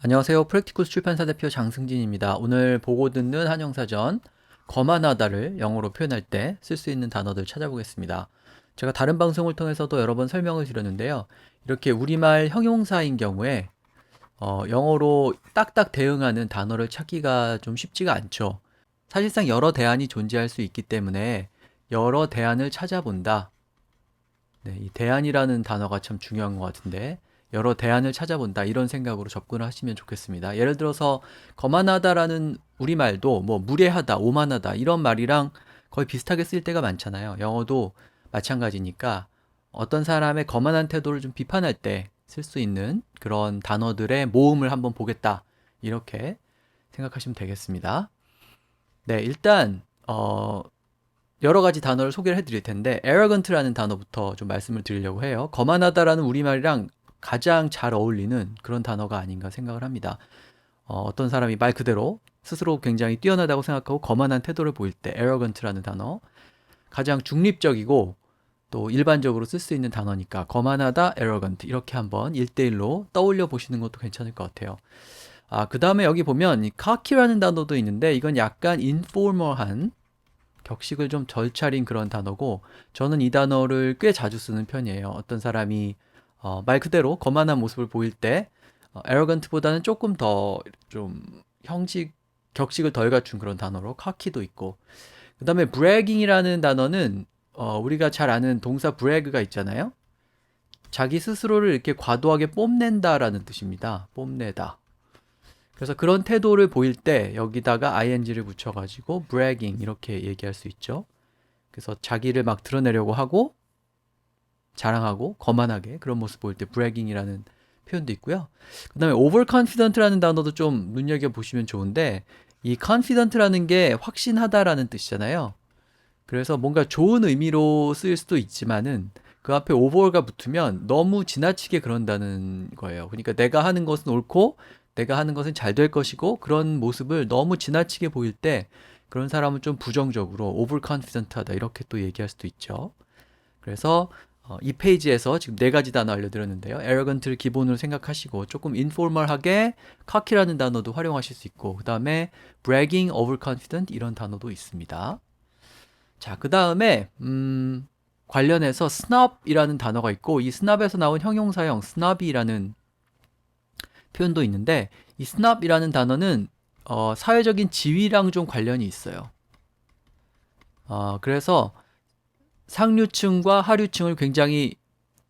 안녕하세요. 프랙티쿠스 출판사 대표 장승진입니다. 오늘 보고 듣는 한영사전 거만하다를 영어로 표현할 때 쓸 수 있는 단어들 찾아보겠습니다. 제가 다른 방송을 통해서도 여러 번 설명을 드렸는데요. 이렇게 우리말 형용사인 경우에 어, 영어로 딱딱 대응하는 단어를 찾기가 좀 쉽지가 않죠. 사실상 여러 대안이 존재할 수 있기 때문에 여러 대안을 찾아본다. 네, 이 대안이라는 단어가 참 중요한 것 같은데 여러 대안을 찾아본다 이런 생각으로 접근을 하시면 좋겠습니다. 예를 들어서 거만하다라는 우리말도 뭐 무례하다, 오만하다 이런 말이랑 거의 비슷하게 쓸 때가 많잖아요. 영어도 마찬가지니까 어떤 사람의 거만한 태도를 좀 비판할 때 쓸 수 있는 그런 단어들의 모음을 한번 보겠다. 이렇게 생각하시면 되겠습니다. 네, 일단 어 여러 가지 단어를 소개를 해드릴 텐데 arrogant라는 단어부터 좀 말씀을 드리려고 해요. 거만하다라는 우리말이랑 가장 잘 어울리는 그런 단어가 아닌가 생각을 합니다. 어, 어떤 사람이 말 그대로 스스로 굉장히 뛰어나다고 생각하고 거만한 태도를 보일 때 arrogant라는 단어 가장 중립적이고 또 일반적으로 쓸 수 있는 단어니까 거만하다 arrogant 이렇게 한번 1대1로 떠올려 보시는 것도 괜찮을 것 같아요. 아, 그 다음에 여기 보면 이 cocky라는 단어도 있는데 이건 약간 informal한 격식을 좀덜 차린 그런 단어고 저는 이 단어를 꽤 자주 쓰는 편이에요. 어떤 사람이 어, 말 그대로 거만한 모습을 보일 때 어, arrogant보다는 조금 더 좀 형식 격식을 덜 갖춘 그런 단어로 cocky도 있고 그 다음에 bragging이라는 단어는 어, 우리가 잘 아는 동사 brag가 있잖아요. 자기 스스로를 이렇게 과도하게 뽐낸다라는 뜻입니다. 뽐내다. 그래서 그런 태도를 보일 때 여기다가 ing를 붙여가지고 bragging 이렇게 얘기할 수 있죠. 그래서 자기를 막 드러내려고 하고 자랑하고 거만하게 그런 모습 보일 때 bragging이라는 표현도 있고요. 그 다음에 overconfident라는 단어도 좀 눈여겨보시면 좋은데 이 confident라는 게 확신하다라는 뜻이잖아요. 그래서 뭔가 좋은 의미로 쓰일 수도 있지만은 그 앞에 over가 붙으면 너무 지나치게 그런다는 거예요. 그러니까 내가 하는 것은 옳고 내가 하는 것은 잘 될 것이고 그런 모습을 너무 지나치게 보일 때 그런 사람은 좀 부정적으로 overconfident하다 이렇게 또 얘기할 수도 있죠. 그래서 어, 이 페이지에서 지금 네 가지 단어 알려드렸는데요. arrogant를 기본으로 생각하시고 조금 informal하게 cocky라는 단어도 활용하실 수 있고 그 다음에 bragging, overconfident 이런 단어도 있습니다. 자, 그 다음에 음, 관련해서 snob이라는 단어가 있고 이 snob에서 나온 형용사형 snob이라는 표현도 있는데 이 snob이라는 단어는 어, 사회적인 지위랑 좀 관련이 있어요. 어, 그래서 상류층과 하류층을 굉장히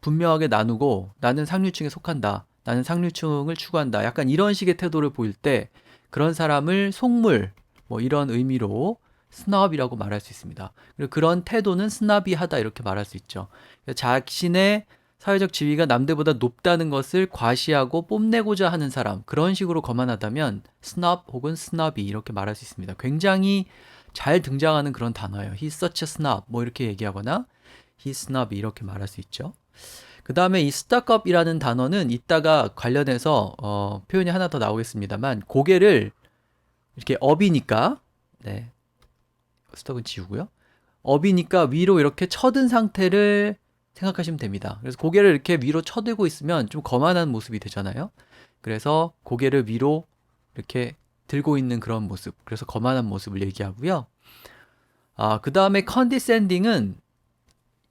분명하게 나누고 나는 상류층에 속한다. 나는 상류층을 추구한다. 약간 이런 식의 태도를 보일 때 그런 사람을 속물 뭐 이런 의미로 스납이라고 말할 수 있습니다. 그리고 그런 태도는 스납이하다 이렇게 말할 수 있죠. 자신의 사회적 지위가 남들보다 높다는 것을 과시하고 뽐내고자 하는 사람 그런 식으로 거만하다면 스납 혹은 스납이 이렇게 말할 수 있습니다. 굉장히 잘 등장하는 그런 단어예요. He's such a snob. 뭐 이렇게 얘기하거나 He's snob 이렇게 말할 수 있죠. 그 다음에 이 up이라는 단어는 이따가 관련해서 어, 표현이 하나 더 나오겠습니다만 고개를 이렇게 업이니까 네 스톡은 지우고요. 업이니까 위로 이렇게 쳐든 상태를 생각하시면 됩니다. 그래서 고개를 이렇게 위로 쳐들고 있으면 좀 거만한 모습이 되잖아요. 그래서 고개를 위로 이렇게 들고 있는 그런 모습. 그래서 거만한 모습을 얘기하고요. 아, 그 다음에 condescending은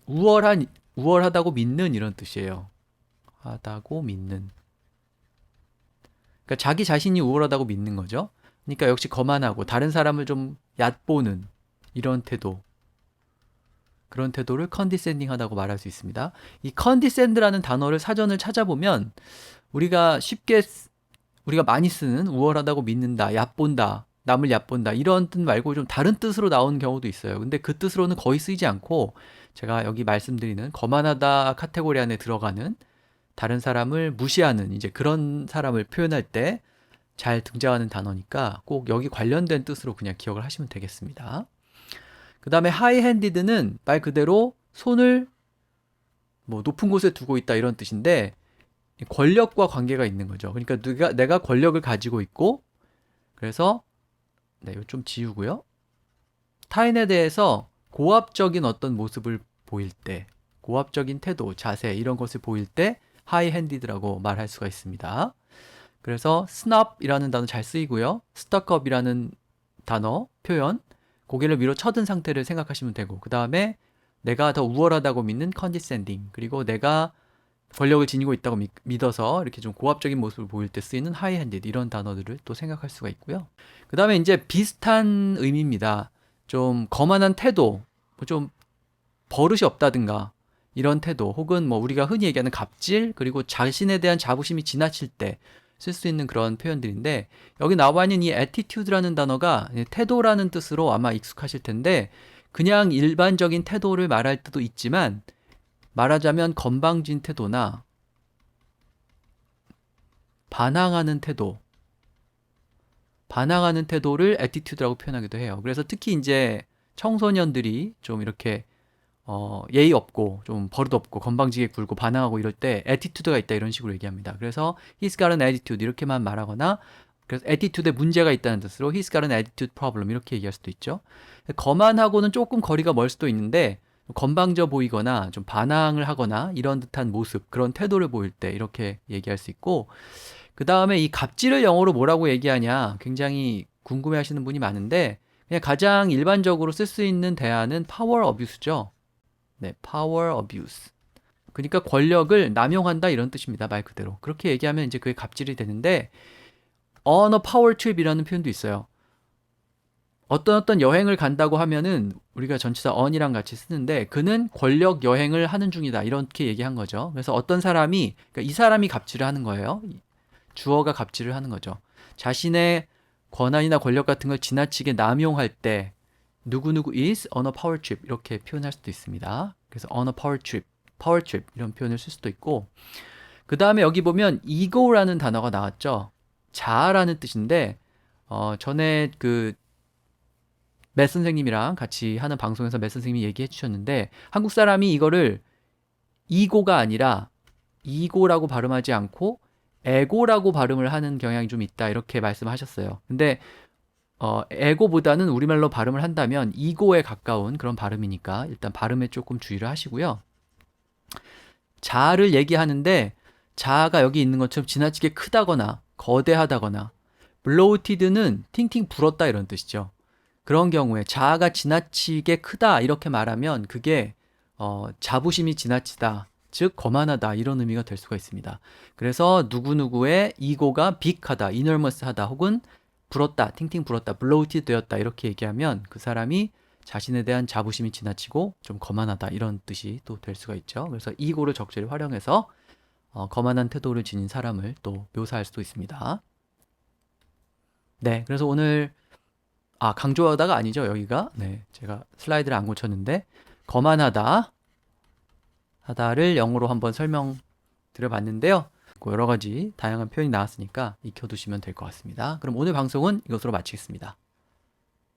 우월한, 우월하다고 믿는 이런 뜻이에요. 하다고 믿는. 그러니까 자기 자신이 우월하다고 믿는 거죠. 그러니까 역시 거만하고 다른 사람을 좀 얕보는 이런 태도. 그런 태도를 condescending 하다고 말할 수 있습니다. 이 condescend라는 단어를 사전을 찾아보면 우리가 쉽게 우리가 많이 쓰는 우월하다고 믿는다, 얕본다, 남을 얕본다 이런 뜻 말고 좀 다른 뜻으로 나오는 경우도 있어요. 근데 그 뜻으로는 거의 쓰이지 않고 제가 여기 말씀드리는 거만하다 카테고리 안에 들어가는 다른 사람을 무시하는 이제 그런 사람을 표현할 때 잘 등장하는 단어니까 꼭 여기 관련된 뜻으로 그냥 기억을 하시면 되겠습니다. 그 다음에 하이핸디드는 말 그대로 손을 뭐 높은 곳에 두고 있다 이런 뜻인데 권력과 관계가 있는 거죠. 그러니까 내가, 내가 권력을 가지고 있고, 그래서, 네, 이거 좀 지우고요. 타인에 대해서 고압적인 어떤 모습을 보일 때, 고압적인 태도, 자세, 이런 것을 보일 때, 하이핸디드라고 말할 수가 있습니다. 그래서 snap이라는 단어 잘 쓰이고요. up이라는 단어 표현 고개를 위로 쳐든 상태를 생각하시면 되고 그 다음에 내가 더 우월하다고 믿는 condescending 그리고 내가 권력을 지니고 있다고 믿, 믿어서 이렇게 좀 고압적인 모습을 보일 때 쓰이는 high-handed 이런 단어들을 또 생각할 수가 있고요. 그 다음에 이제 비슷한 의미입니다. 좀 거만한 태도, 뭐좀 버릇이 없다든가 이런 태도, 혹은 뭐 우리가 흔히 얘기하는 갑질, 그리고 자신에 대한 자부심이 지나칠 때 쓸 수 있는 그런 표현들인데 여기 나와 있는 이 attitude라는 단어가 태도라는 뜻으로 아마 익숙하실 텐데 그냥 일반적인 태도를 말할 때도 있지만 말하자면 건방진 태도나 반항하는 태도, 반항하는 태도를 attitude라고 표현하기도 해요. 그래서 특히 이제 청소년들이 좀 이렇게 어, 예의 없고 좀 버릇 없고 건방지게 굴고 반항하고 이럴 때 attitude가 있다 이런 식으로 얘기합니다. 그래서 he's got an attitude 이렇게만 말하거나 그래서 attitude에 문제가 있다는 뜻으로 he's got an attitude problem 이렇게 얘기할 수도 있죠. 거만하고는 조금 거리가 멀 수도 있는데 건방져 보이거나 좀 반항을 하거나 이런 듯한 모습 그런 태도를 보일 때 이렇게 얘기할 수 있고 그 다음에 이 갑질을 영어로 뭐라고 얘기하냐 굉장히 궁금해 하시는 분이 많은데 그냥 가장 일반적으로 쓸 수 있는 대안은 power abuse죠. 네, power abuse. 그러니까 권력을 남용한다 이런 뜻입니다. 말 그대로. 그렇게 얘기하면 이제 그게 갑질이 되는데 a power trip이라는 표현도 있어요. 어떤 어떤 여행을 간다고 하면은 우리가 전치사 on이랑 같이 쓰는데 그는 권력 여행을 하는 중이다 이렇게 얘기한 거죠. 그래서 어떤 사람이 그러니까 이 사람이 갑질을 하는 거예요. 주어가 갑질을 하는 거죠. 자신의 권한이나 권력 같은 걸 지나치게 남용할 때 누구누구 is on a power trip 이렇게 표현할 수도 있습니다. 그래서 on a power trip, power trip 이런 표현을 쓸 수도 있고 그 다음에 여기 보면 ego라는 단어가 나왔죠. 자아라는 뜻인데 어, 전에 그 맷 선생님이랑 같이 하는 방송에서 맷 선생님이 얘기해 주셨는데 한국 사람이 이거를 이고가 아니라 이고라고 발음하지 않고 에고라고 발음을 하는 경향이 좀 있다 이렇게 말씀하셨어요. 근데 어, 에고보다는 우리말로 발음을 한다면 이고에 가까운 그런 발음이니까 일단 발음에 조금 주의를 하시고요. 자아를 얘기하는데 자아가 여기 있는 것처럼 지나치게 크다거나 거대하다거나 bloated는 팅팅 불었다 이런 뜻이죠. 그런 경우에 자아가 지나치게 크다 이렇게 말하면 그게 어, 자부심이 지나치다 즉 거만하다 이런 의미가 될 수가 있습니다. 그래서 누구누구의 이고가 빅하다, 이너머스하다 혹은 불었다, 팅팅 불었다, 블로우티 되었다 이렇게 얘기하면 그 사람이 자신에 대한 자부심이 지나치고 좀 거만하다 이런 뜻이 또 될 수가 있죠. 그래서 이고를 적절히 활용해서 어, 거만한 태도를 지닌 사람을 또 묘사할 수도 있습니다. 네, 그래서 오늘 아 강조하다가 아니죠 여기가 네 제가 슬라이드를 안 고쳤는데 거만하다 하다를 영어로 한번 설명 드려봤는데요. 여러 가지 다양한 표현이 나왔으니까 익혀두시면 될 것 같습니다. 그럼 오늘 방송은 이것으로 마치겠습니다.